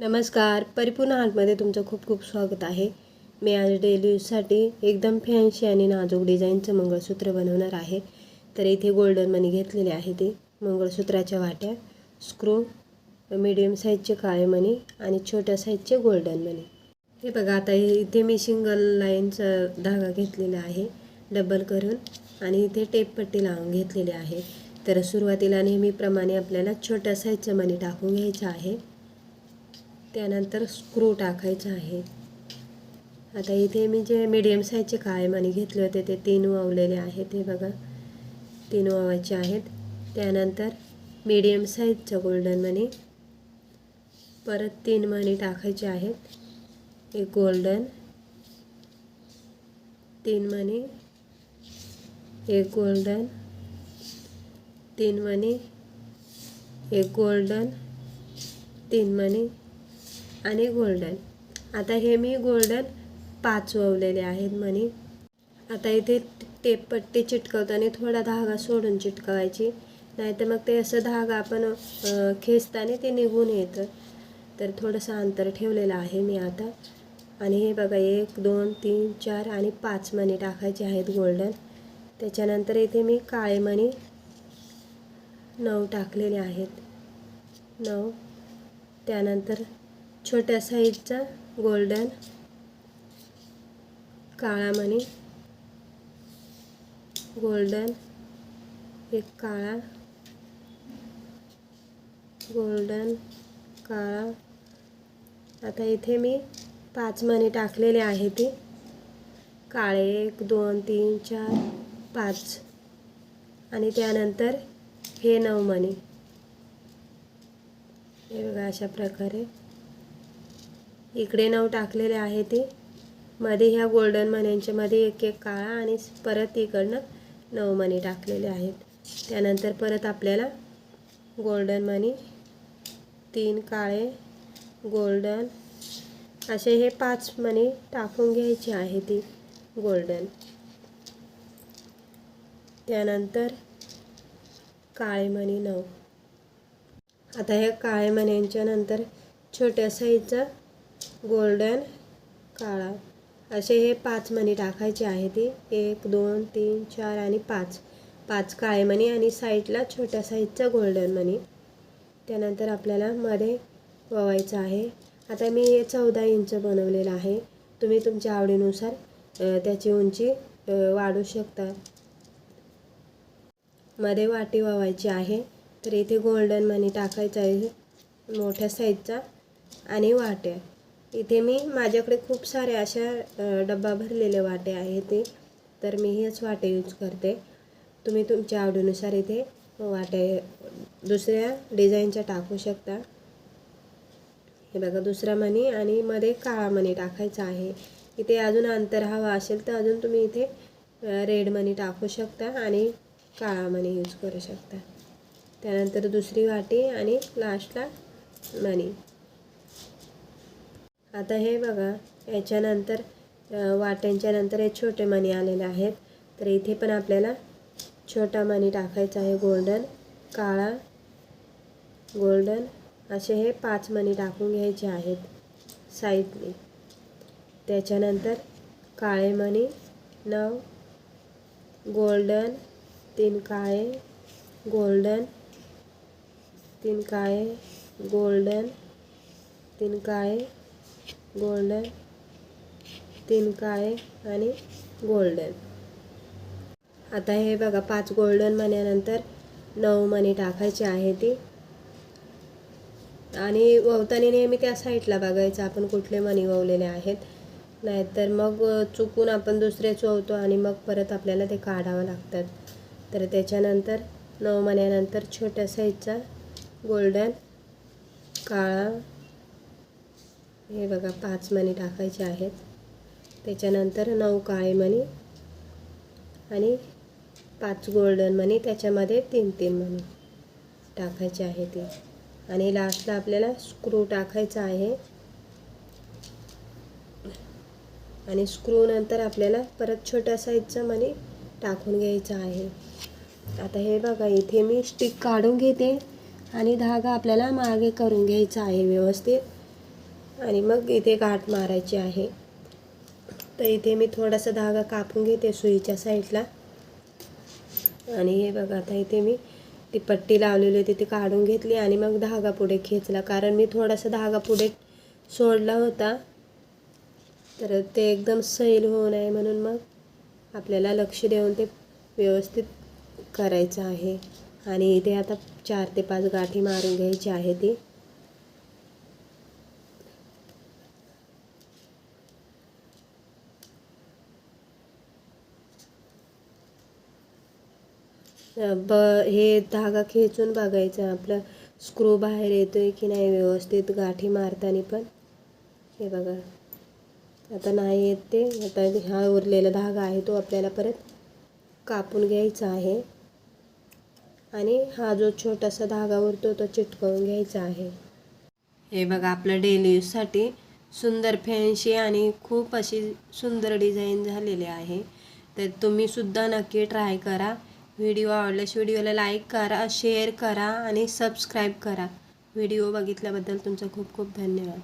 नमस्कार. परिपूर्ण आर्टमध्ये तुमचं खूप खूप स्वागत आहे. मी आज डेली यूजसाठी एकदम फॅन्सी आणि नाजूक डिझाईनचं मंगळसूत्र बनवणार आहे. तर इथे गोल्डन मनी घेतलेले आहे ते. मंगळसूत्राच्या वाट्या स्क्रू मीडियम साईजचे काळे मणी आणि छोट्या साईजचे गोल्डन मनी. हे बघा आता इथे मी सिंगल लाईनचा धागा घेतलेला आहे. डबल करून आणि इथे टेप पट्टी लावून घेतलेली आहे. तर सुरुवातीला नेहमीप्रमाणे आपल्याला छोट्या साईजचं मणी टाकून घ्यायचं आहे. त्यानंतर स्क्रू टाकायचा आहे. आता इथे मी जे मीडियम साईजचे काळे मणी घेतले होते ते तीन वावलेले आहेत. हे बघा तीन वावायचे आहेत. त्यानंतर मीडियम साईजचं गोल्डन मनी परत तीन मणी टाकायचे आहेत. एक गोल्डन तीन मणी एक गोल्डन तीन मणी एक गोल्डन तीन मणी आणि गोल्डन आता हे मी गोल्डन पाचवलेले आहेत मणी आता इथे टेप पट्टी चिटकवताना थोडा धागा सोडून चिटकवायची. नाहीतर मग ते असं धागा आपण खेचताना ते निघून येतं. तर थोडंसं अंतर ठेवलेलं आहे मी आता. आणि हे बघा एक दोन तीन चार आणि पाच मणी टाकायचे आहेत गोल्डन त्याच्यानंतर इथे मी काळे मणी नऊ टाकलेले आहेत. नऊ. त्यानंतर छोट्या साईजचा गोल्डन काळा मणी गोल्डन एक काळा. गोल्डन काळा. आता इथे मी पाच मणी टाकलेले आहे ती. काळे एक दोन तीन चार पाच. आणि त्यानंतर हे नऊ मणी हे बघा अशा प्रकारे. इकडे नऊ टाकलेले आहे ते. मध्ये ह्या गोल्डन मण्यांच्या मध्ये एक एक काळा आणि परत इकडनं नऊ मणी टाकलेले आहेत. त्यानंतर परत आपल्याला गोल्डन मणी तीन काळे गोल्डन असे हे पाच मणी टाकून घ्यायचे आहे ती गोल्डन त्यानंतर काळे मणी नऊ. आता ह्या काळे मण्यांच्या नंतर छोट्या साईजचा गोल्डन काळा. असे हे पाच मणी टाकायचे आहे ती एक दोन तीन चार आणि पाच. पाच काळे मणी आणि साईडला छोट्या साईजचा गोल्डन मणी. त्यानंतर आपल्याला मध्ये ववायचं आहे. आता मी हे चौदा इंच बनवलेलं आहे. तुम्ही तुमच्या आवडीनुसार त्याची उंची वाढू शकता. मध्ये वाटी ववायची आहे. तर इथे गोल्डन मनी टाकायचा आहे. मोठ्या साईजचा आणि वाट्या. इथे मी माझ्याकडे खूप साऱ्या अशा डब्बा भरलेले वाटे आहे ते. तर मी हेच वाटे यूज करते. तुम्ही तुमच्या आवडीनुसार इथे वाटे दुसऱ्या डिझाईनच्या टाकू शकता. हे बघा दुसरा मणी आणि मध्ये काळा मणी टाकायचा आहे. इथे अजून अंतर हवा असेल तर अजून तुम्ही इथे रेड मनी टाकू शकता आणि काळा मणी यूज करू शकता. त्यानंतर दुसरी वाटी आणि लास्टला मणी. आता हे बघा याच्यानंतर वाट्यांच्या नंतर हे छोटे मणी आलेले आहेत. तर इथे पण आपल्याला छोटा मणी टाकायचा आहे गोल्डन काळा गोल्डन. असे हे पाच मणी टाकून घ्यायचे आहेत साईडने त्याच्यानंतर काळे मणी नऊ. गोल्डन तीन काळे गोल्डन तीन काळे गोल्डन तीन काळे. गोल्डन तीन काळे आणि गोल्डन. आता हे बघा पाच गोल्डन मण्यानंतर नऊ मणी टाकायची आहे ती. आणि ववतानी नेहमी त्या साईडला बघायचं आपण कुठले मणी ववलेले आहेत. नाहीतर मग चुकून आपण दुसरेच ववतो आणि मग परत आपल्याला ते काढावं लागतात. तर त्याच्यानंतर नऊ मण्यानंतर छोट्या साईजचा गोल्डन काळा हे बघा पाच मणी टाकायचे आहेत. त्याच्यानंतर नऊ काळे मणी आणि पाच गोल्डन मणी त्याच्यामध्ये तीन तीन मणी टाकायचे आहे ते आणि लास्टला आपल्याला स्क्रू टाकायचा आहे. आणि स्क्रूनंतर आपल्याला परत छोट्या साईजचा मणी टाकून घ्यायचा आहे. आता हे बघा इथे मी स्टिक काढून घेते आणि धागा आपल्याला मागे करून घ्यायचा आहे व्यवस्थित. आणि मग इथे गाठ मारायची आहे. तर इथे मी थोडासा धागा कापून घेते सुईच्या साईडला. आणि हे बघा आता इथे मी ती पट्टी लावलेली होती ती काढून घेतली आणि मग धागा पुढे खेचला. कारण मी थोडासा धागा पुढे सोडला होता. तर ते एकदम सैल होऊ नये म्हणून मग आपल्याला लक्ष देऊन ते व्यवस्थित करायचं आहे. आणि इथे आता चार ते पाच गाठी मारून घ्यायची आहे ती. ब हे धागा खेचून बघायचा. आपलं स्क्रू बाहेर येतोय की नाही व्यवस्थित गाठी मारताना पण. हे बघा. आता नाही येत ते. आता हा उरलेला धागा आहे तो आपल्याला परत कापून घ्यायचा आहे. आणि हा जो छोटासा धागा उरतो तो चिटकवून घ्यायचा आहे. हे बघा आपलं डेली यूजसाठी सुंदर फॅन्सी आणि खूप अशी सुंदर डिझाईन झालेली आहे. तर तुम्ही सुद्धा नक्की ट्राय करा. व्हिडिओ आवडल्यास व्हिडिओला लाईक करा शेअर करा आणि सबस्क्राईब करा. व्हिडिओ बघितल्याबद्दल तुमचा खूप खूप धन्यवाद.